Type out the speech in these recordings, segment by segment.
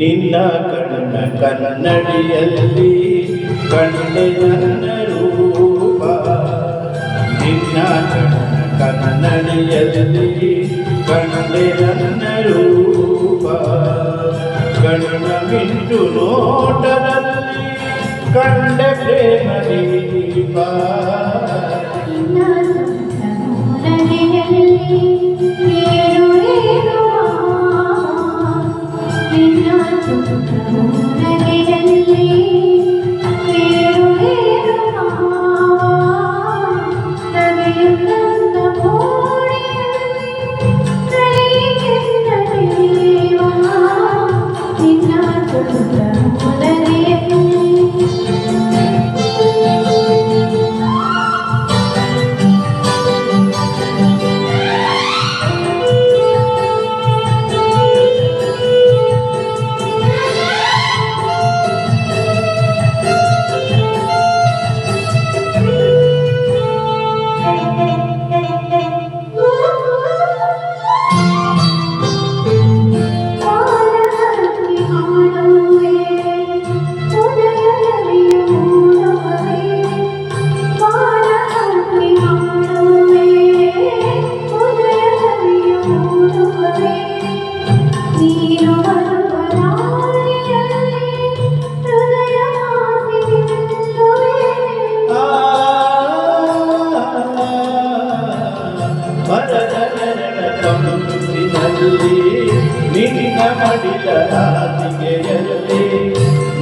ನಿನ್ನ ಕಣ್ಣ ಕನ್ನಡಿಯಲ್ಲಿ ಕಂಡೆ ನನ್ನ ರೂಪ. ನಿನ್ನ ಕಣ್ಣ ಕನ್ನಡಿಯಲ್ಲಿ ಕಂಡೆ ನನ್ನ ರೂಪ. ಕಣ್ಣ ಬಿಂದು ನೋಟದಲ್ಲಿ ಕಂಡ ಪ್ರೇಮ ದೀಪ. ನಿನ್ನ ಮಡಿದ ಹಾಸಿಗೆಯಲ್ಲಿ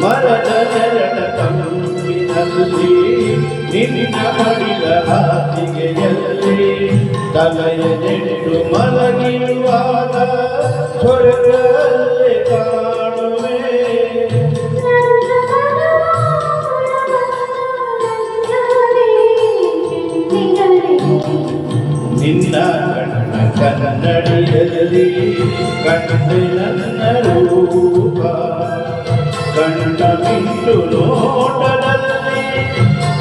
ಮರದ ನೆರಳ ಕಂಪಿನಲ್ಲಿ ನಿನ್ನ ಮಡಿದ ಹಾಸಿಗೆಯಲ್ಲಿ ತಲೆಯ ನೆಟ್ಟು ಮಲಗಿರುವಾಗ ಸ್ವರ್ಗದಲ್ಲಿ ಕಾಣುವೆ. ನಿನ್ನ ಕಣ್ಣ ಕನ್ನಡಿಯಲ್ಲಿ ಕಂಡೆ ನನ್ನ ರೂಪ ಕಣ್ಣ ಬಿಟ್ಟು ನೋಟದಲ್ಲಿ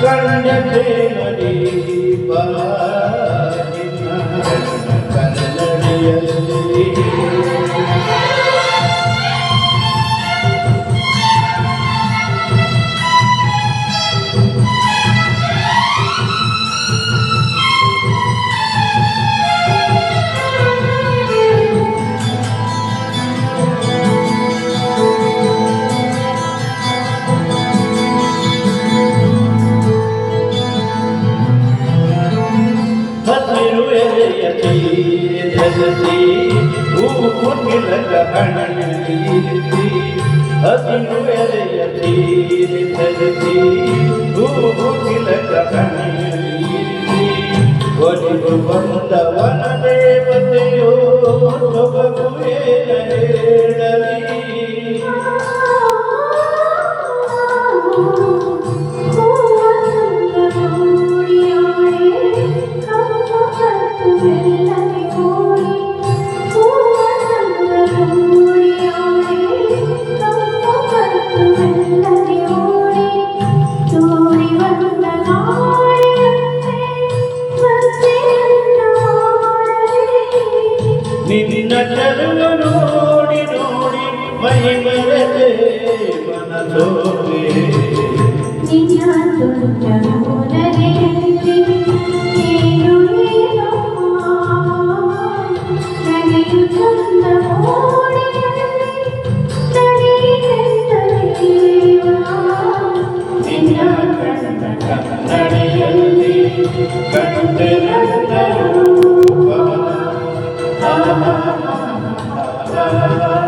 ಕಂಡ ಪ್ರೇಮ ದೀಪ થયું એ યતી જગતી હું લગણતી હસનું એ યતી જગતી હું લગણતી વડી ભવન દવન દેવતયો ભગવે રહે నిన్నటరులు నోడి నోడి మహిమలే మనలోనే Thank you. Lord.